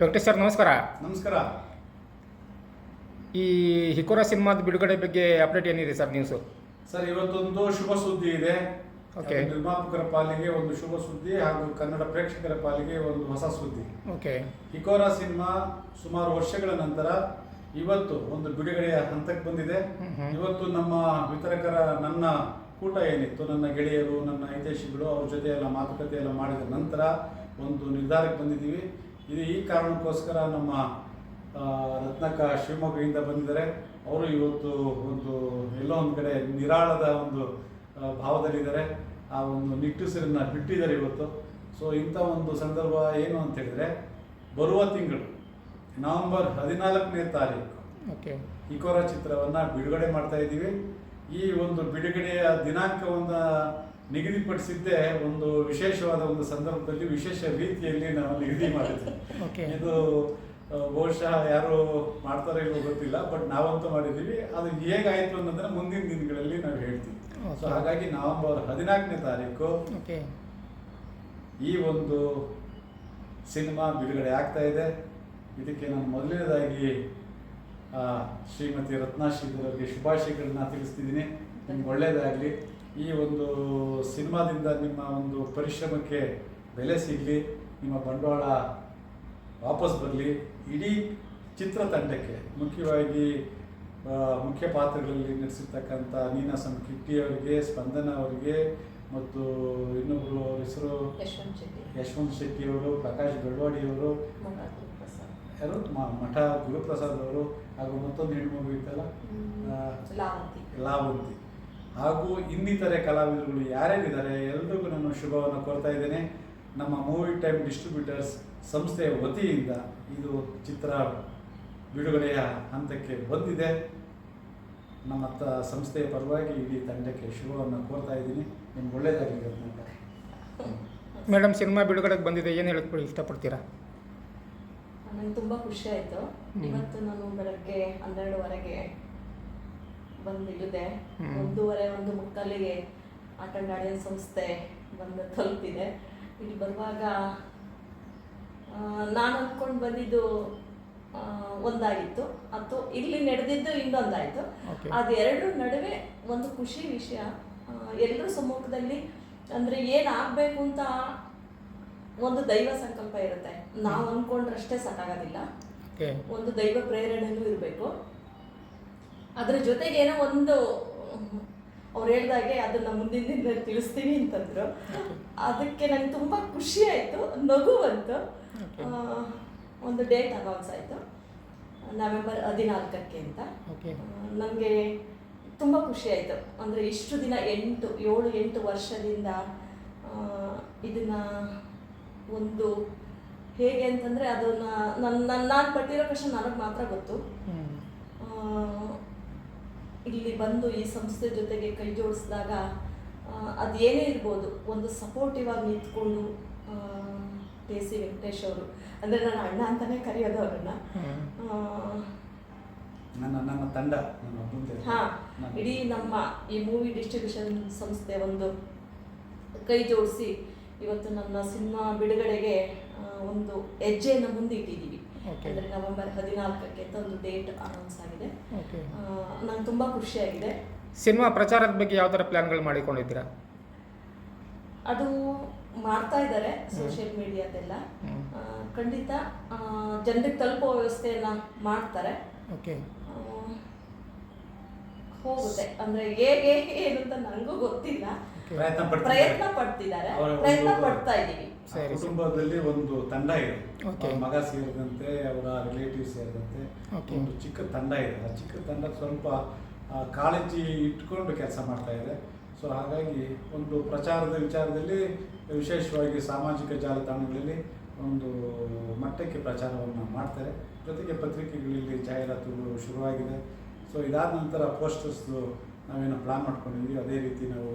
Venkatesh sir ನಮಸ್ಕಾರ. ನಮಸ್ಕಾರ. ಈ ಹಿಕೋರಾ ಸಿನಿಮಾದ ಬಿಡುಗಡೆ ಬಗ್ಗೆ ಅಪ್ಡೇಟ್ ಏನಿದೆ ಸರ್ ನ್ಯೂಸು ಸರ್ ಇವತ್ತೊಂದು ಶುಭ ಸುದ್ದಿ ಇದೆ. ಓಕೆ ನಿರ್ಮಾಪಕರ ಪಾಲಿಗೆ ಒಂದು ಶುಭ ಸುದ್ದಿ ಹಾಗೂ ಕನ್ನಡ ಪ್ರೇಕ್ಷಕರ ಪಾಲಿಗೆ ಒಂದು ಹೊಸ ಸುದ್ದಿ. ಓಕೆ ಹಿಕೋರಾ ಸಿನಿಮಾ ಸುಮಾರು ವರ್ಷಗಳ ನಂತರ ಇವತ್ತು ಒಂದು ಬಿಡುಗಡೆಯ ಹಂತಕ್ಕೆ ಬಂದಿದೆ. ಇವತ್ತು ನಮ್ಮ ವಿತರಕರ ನನ್ನ ಕೂಟ ಏನಿತ್ತು ನನ್ನ ಗೆಳೆಯರು ನನ್ನ ಹಿತೈಷಿಗಳು ಅವ್ರ ಜೊತೆ ಎಲ್ಲ ಮಾತುಕತೆ ಎಲ್ಲ ಮಾಡಿದ ನಂತರ ಒಂದು ನಿರ್ಧಾರಕ್ಕೆ ಬಂದಿದ್ದೀವಿ. ಇದು ಈ ಕಾರಣಕ್ಕೋಸ್ಕರ ನಮ್ಮ ರತ್ನಕ ಶಿವಮೊಗ್ಗದಿಂದ ಬಂದಿದ್ದಾರೆ. ಅವರು ಇವತ್ತು ಒಂದು ಎಲ್ಲೋ ಒಂದು ಕಡೆ ನಿರಾಳದ ಒಂದು ಭಾವದಲ್ಲಿದ್ದಾರೆ. ಆ ಒಂದು ನಿಟ್ಟುಸಿರನ್ನ ಬಿಟ್ಟಿದ್ದಾರೆ ಇವತ್ತು. ಸೊ ಇಂಥ ಒಂದು ಸಂದರ್ಭ ಏನು ಅಂತ ಹೇಳಿದ್ರೆ ಬರುವ ತಿಂಗಳು ನವೆಂಬರ್ ಹದಿನಾಲ್ಕನೇ ತಾರೀಕು ಓಕೆ. ಇಕೋರ ಚಿತ್ರವನ್ನ ಬಿಡುಗಡೆ ಮಾಡ್ತಾ ಇದ್ದೀವಿ. ಈ ಒಂದು ಬಿಡುಗಡೆಯ ದಿನಾಂಕವನ್ನ ನಿಗದಿಪಡಿಸಿದ್ದೇ ಒಂದು ವಿಶೇಷವಾದ ಒಂದು ಸಂದರ್ಭದಲ್ಲಿ ವಿಶೇಷ ರೀತಿಯಲ್ಲಿ ನಾವು ನಿಗದಿ ಮಾಡಿದ್ವಿ. ಇದು ಬಹುಶಃ ಯಾರು ಮಾಡ್ತಾರೋ ಇಲ್ವೋ ಗೊತ್ತಿಲ್ಲ ಬಟ್ ನಾವಂತೂ ಮಾಡಿದ್ದೀವಿ. ಅದು ಹೇಗಾಯಿತು ಅನ್ನೋದನ್ನ ಮುಂದಿನ ದಿನಗಳಲ್ಲಿ ನಾವು ಹೇಳ್ತೀವಿ. ಸೊ ಹಾಗಾಗಿ ನವೆಂಬರ್ ಹದಿನಾಲ್ಕನೇ ತಾರೀಕು ಈ ಒಂದು ಸಿನಿಮಾ ಬಿಡುಗಡೆ ಆಗ್ತಾ ಇದೆ. ಇದಕ್ಕೆ ನಾನು ಮೊದಲನೇದಾಗಿ ಶ್ರೀಮತಿ ರತ್ನಾಶ್ರೀ ಅವರಿಗೆ ಶುಭಾಶಯಗಳನ್ನ ತಿಳಿಸ್ತಿದ್ದೀನಿ. ನಿಮ್ಗೆ ಒಳ್ಳೆಯದಾಗಲಿ ಈ ಒಂದು ಸಿನಿಮಾದಿಂದ ನಿಮ್ಮ ಒಂದು ಪರಿಶ್ರಮಕ್ಕೆ ಬೆಲೆ ಸಿಗಲಿ ನಿಮ್ಮ ಬಂಡವಾಳ ವಾಪಸ್ ಬರಲಿ ಇಡೀ ಚಿತ್ರತಂಡಕ್ಕೆ ಮುಖ್ಯವಾಗಿ ಮುಖ್ಯ ಪಾತ್ರಗಳಲ್ಲಿ ನಟಿಸಿರ್ತಕ್ಕಂಥ ನೀನಾಸಂ ಕಿಟ್ಟಿ ಅವರಿಗೆ ಸ್ಪಂದನ ಅವರಿಗೆ ಮತ್ತು ಇನ್ನೊಬ್ಬರು ಅವ್ರ ಹೆಸರು? ಯಶವಂತ್ ಶೆಟ್ಟಿ. ಯಶವಂತ್ ಶೆಟ್ಟಿ ಅವರು ಪ್ರಕಾಶ್ ಬೆಳವಾಡಿ ಅವರು ಮಗ ಗುರುಪ್ರಸಾದ್ ಯಾರು? ಮಠ ಗುರುಪ್ರಸಾದ್ ಅವರು ಹಾಗೂ ಮತ್ತೊಂದು ಹೆಣ್ಮಗು ಇತ್ತಲ್ಲ? ಲಾವಂತಿ. ಹಾಗೂ ಇನ್ನಿತರೆ ಕಲಾವಿದರುಗಳು ಯಾರ್ಯಾರಿದ್ದಾರೆ ಎಲ್ರಿಗೂ ನಾನು ಶುಭವನ್ನು ಕೋರ್ತಾ ಇದ್ದೇನೆ. ನಮ್ಮ ಮೂವಿ ಟೈಮ್ ಡಿಸ್ಟ್ರಿಬ್ಯೂಟರ್ಸ್ ಸಂಸ್ಥೆಯ ವತಿಯಿಂದ ಇದು ಚಿತ್ರ ಬಿಡುಗಡೆಯ ಹಂತಕ್ಕೆ ಬಂದಿದೆ. ನಮ್ಮ ತ ಸಂಸ್ಥೆಯ ಪರವಾಗಿ ಇಡೀ ತಂಡಕ್ಕೆ ಶುಭವನ್ನು ಕೋರ್ತಾ ಇದ್ದೀನಿ. ನಿಮ್ಗೆ ಒಳ್ಳೆಯದಾಗಲಿ. ಮೇಡಮ್ ಸಿನಿಮಾ ಬಿಡುಗಡೆಗೆ ಬಂದಿದೆ. ಏನು ಹೇಳಕ್ಕೆ ಇಷ್ಟಪಡ್ತೀರಾ? ನಂಗೆ ತುಂಬ ಖುಷಿ ಆಯಿತು. ಇವತ್ತು ನಾನು ಬೆಳಗ್ಗೆ ಹನ್ನೆರಡುವರೆಗೆ ಬಂದು ಇಳಿದೆ. ಒಂದೂವರೆ ಒಂದು ಮುಕ್ಕಾಲಿಗೆ ಆಟ ಗಾಡಿಯ ಸಂಸ್ಥೆ ಬಂದು ತಲುಪಿದೆ. ಇಲ್ಲಿ ಬರುವಾಗ ನಾನು ಅಂದ್ಕೊಂಡು ಬಂದಿದ್ದು ಒಂದಾಗಿತ್ತು. ಅಥವಾ ಇಲ್ಲಿ ನಡೆದಿದ್ದು ಇನ್ನೊಂದಾಯಿತು. ಅದೆರಡರ ನಡುವೆ ಒಂದು ಖುಷಿ ವಿಷಯ. ಎಲ್ಲರೂ ಸಮ್ಮುಖದಲ್ಲಿ ಅಂದರೆ ಏನಾಗಬೇಕು ಅಂತ ಒಂದು ದೈವ ಸಂಕಲ್ಪ ಇರುತ್ತೆ. ನಾವು ಅಂದ್ಕೊಂಡ್ರಷ್ಟೇ ಸಾಕಾಗೋದಿಲ್ಲ. ಒಂದು ದೈವ ಪ್ರೇರಣೆನೂ ಇರಬೇಕು. ಅದ್ರ ಜೊತೆಗೆ ಏನೋ ಒಂದು ಅವ್ರು ಹೇಳ್ದಾಗೆ ಅದನ್ನ ಮುಂದಿನ ದಿನ ತಿಳಿಸ್ತೀನಿ ಅಂತಂದ್ರು. ಅದಕ್ಕೆ ನಂಗೆ ತುಂಬ ಖುಷಿ ಆಯಿತು ನಗು ಬಂತು ಒಂದು ಡೇಟ್ ಅನೌನ್ಸ್ ಆಯಿತು ನವೆಂಬರ್ ಹದಿನಾಲ್ಕಕ್ಕೆ ಅಂತ. ನನಗೆ ತುಂಬ ಖುಷಿ ಆಯಿತು. ಅಂದರೆ ಇಷ್ಟು ದಿನ ಎಂಟು ಏಳು ಎಂಟು ವರ್ಷದಿಂದ ಇದನ್ನು ಒಂದು ಹೇಗೆ ಅಂತಂದರೆ ಅದನ್ನ ನನ್ನ ನಾನು ಪಟ್ಟಿರೋ ಕಷ್ಟ ನನಗೆ ಮಾತ್ರ ಗೊತ್ತು. ಇಲ್ಲಿ ಬಂದು ಈ ಸಂಸ್ಥೆ ಜೊತೆಗೆ ಕೈ ಜೋಡಿಸಿದಾಗ ಅದು ಏನೇ ಇರ್ಬೋದು ಒಂದು ಸಪೋರ್ಟಿವ್ ಆಗಿ ನಿಂತ್ಕೊಂಡು ಕೆ ಸಿ ವೆಂಕಟೇಶ್ ಅವರು. ಅಂದರೆ ನನ್ನ ಅಣ್ಣ ಅಂತಲೇ ಕರೆಯೋದು ಅವ್ರನ್ನ. ನನ್ನ ನನ್ನ ತಂಡ ಹಾಂ ಇಡೀ ನಮ್ಮ ಈ ಮೂವಿ ಡಿಸ್ಟ್ರಿಬ್ಯೂಷನ್ ಸಂಸ್ಥೆ ಒಂದು ಕೈ ಜೋಡಿಸಿ ಇವತ್ತು ನನ್ನ ಸಿನಿಮಾ ಬಿಡುಗಡೆಗೆ ಒಂದು ಹೆಜ್ಜೆಯನ್ನು ಮುಂದಿಟ್ಟಿದ್ದೀವಿ. ಅಂದರೆ ನವೆಂಬರ್ ಹದಿನಾಲ್ಕಕ್ಕೆ ಅಂತ ಒಂದು ಡೇಟ್ ಅನೌನ್ಸ್ ಆಗಿದೆ. ನಂಗೆ ತುಂಬ ಖುಷಿಯಾಗಿದೆ. ಸಿನಿಮಾ ಪ್ರಚಾರದ ಬಗ್ಗೆ ಯಾವ ಥರ ಪ್ಲ್ಯಾನ್ಗಳು ಮಾಡಿಕೊಂಡಿದ್ದೀರಾ? ಅದು ಮಾಡ್ತಾ ಇದ್ದಾರೆ ಸೋಷಿಯಲ್ ಮೀಡಿಯಾದೆಲ್ಲ ಖಂಡಿತ ಜನರಿಗೆ ತಲುಪೋ ವ್ಯವಸ್ಥೆಯನ್ನ ಮಾಡ್ತಾರೆ. ಓಕೆ ಹೋಗುತ್ತೆ. ಅಂದ್ರೆ ಹೇಗೆ ಏನು ಅಂತ ನನಗೂ ಗೊತ್ತಿಲ್ಲ. ಪ್ರಯತ್ನ ಪಡ್ತಿದ್ದಾರೆ. ಪ್ರಯತ್ನ ಪಡ್ತಿದ್ದಾರೆ. ಒಂದು- ಪ್ರಯತ್ನ ಪಡ್ತಾ ಇದ್ದೀವಿ. ಕುಟುಂಬದಲ್ಲಿ ಒಂದು ತಂಡ ಇದೆ. ಮಗ ಸೇರಿದಂತೆ ಅವರ ರಿಲೇಟಿವ್ ಸೇರಿದಂತೆ ಒಂದು ಚಿಕ್ಕ ತಂಡ ಇದೆ. ಆ ಚಿಕ್ಕ ತಂಡ ಸ್ವಲ್ಪ ಕಾಳಜಿ ಇಟ್ಕೊಂಡು ಕೆಲಸ ಮಾಡ್ತಾ ಇದೆ. ಸೊ ಹಾಗಾಗಿ ಒಂದು ಪ್ರಚಾರದ ವಿಚಾರದಲ್ಲಿ ವಿಶೇಷವಾಗಿ ಸಾಮಾಜಿಕ ಜಾಲತಾಣಗಳಲ್ಲಿ ಒಂದು ಮಟ್ಟಕ್ಕೆ ಪ್ರಚಾರವನ್ನು ಮಾಡ್ತಾರೆ. ಜೊತೆಗೆ ಪತ್ರಿಕೆಗಳಲ್ಲಿ ಜಾಹೀರಾತುಗಳು ಶುರುವಾಗಿದೆ. ಸೊ ಇದಾದ ನಂತರ ಪೋಸ್ಟರ್ಸ್ದು ನಾವೇನು ಪ್ಲಾನ್ ಮಾಡ್ಕೊಂಡಿದ್ವಿ. ಅದೇ ರೀತಿ ನಾವು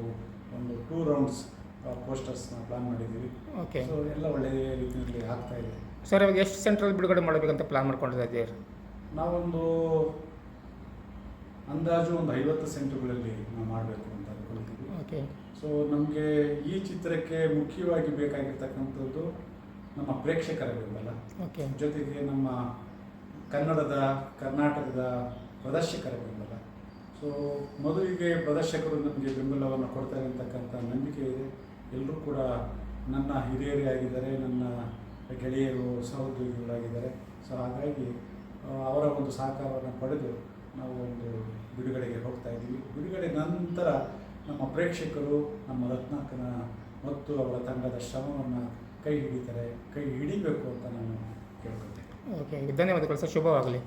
ಒಂದು ಟೂ ರೌಂಡ್ಸ್ ಪೋಸ್ಟರ್ಸ್ನ ಪ್ಲಾನ್ ಮಾಡಿದ್ದೀವಿ. ಓಕೆ ಸೊ ಎಲ್ಲ ಒಳ್ಳೆಯ ರೀತಿಯಲ್ಲಿ ಆಗ್ತಾ ಇದೆ. ಸರ್ ಇವಾಗ ಎಷ್ಟು ಸೆಂಟ್ರಲ್ ಬಿಡುಗಡೆ ಮಾಡಬೇಕಂತ ಪ್ಲಾನ್ ಮಾಡ್ಕೊಂಡಿದ್ದೀರಿ ನಾವೊಂದು ಅಂದಾಜು ಒಂದು ಐವತ್ತು ಸೆಂಟ್ಗಳಲ್ಲಿ ನಾವು ಮಾಡಬೇಕು ಅಂತ ಅಂದ್ಕೊಂಡಿದ್ದೀವಿ ಓಕೆ ಸೊ ನಮಗೆ ಈ ಚಿತ್ರಕ್ಕೆ ಮುಖ್ಯವಾಗಿ ಬೇಕಾಗಿರ್ತಕ್ಕಂಥದ್ದು ನಮ್ಮ ಪ್ರೇಕ್ಷಕರ ಬೆಂಬಲ ಓಕೆ ಜೊತೆಗೆ ನಮ್ಮ ಕನ್ನಡದ ಕರ್ನಾಟಕದ ಪ್ರದರ್ಶಕರ ಬೆಂಬಲ ಸೊ ಮೊದಲಿಗೆ ಪ್ರದರ್ಶಕರು ನಮಗೆ ಬೆಂಬಲವನ್ನು ಕೊಡ್ತಾರೆ ಅಂತಕ್ಕಂಥ ನಂಬಿಕೆ ಇದೆ. ಎಲ್ಲರೂ ಕೂಡ ನನ್ನ ಹಿರಿಯರೇ ಆಗಿದ್ದಾರೆ ನನ್ನ ಗೆಳೆಯರು, ಸಹೋದ್ಯೋಗಿಗಳಾಗಿದ್ದಾರೆ. ಸೊ ಹಾಗಾಗಿ ಅವರ ಒಂದು ಸಹಕಾರವನ್ನು ಪಡೆದು ನಾವು ಒಂದು ಬಿಡುಗಡೆಗೆ ಹೋಗ್ತಾ ಇದ್ದೀವಿ. ಬಿಡುಗಡೆ ನಂತರ ನಮ್ಮ ಪ್ರೇಕ್ಷಕರು, ನಮ್ಮ ರತ್ನಾಕನ ಮತ್ತು ಅವರ ತಂಡದ ಶ್ರಮವನ್ನು ಕೈ ಹಿಡಿತಾರೆ, ಕೈ ಹಿಡಿಬೇಕು ಅಂತ ನಾನು ಕೇಳ್ಕೊತೇನೆ ಓಕೆ ಧನ್ಯವಾದಗಳು ಸರ್. ಶುಭವಾಗಲಿ.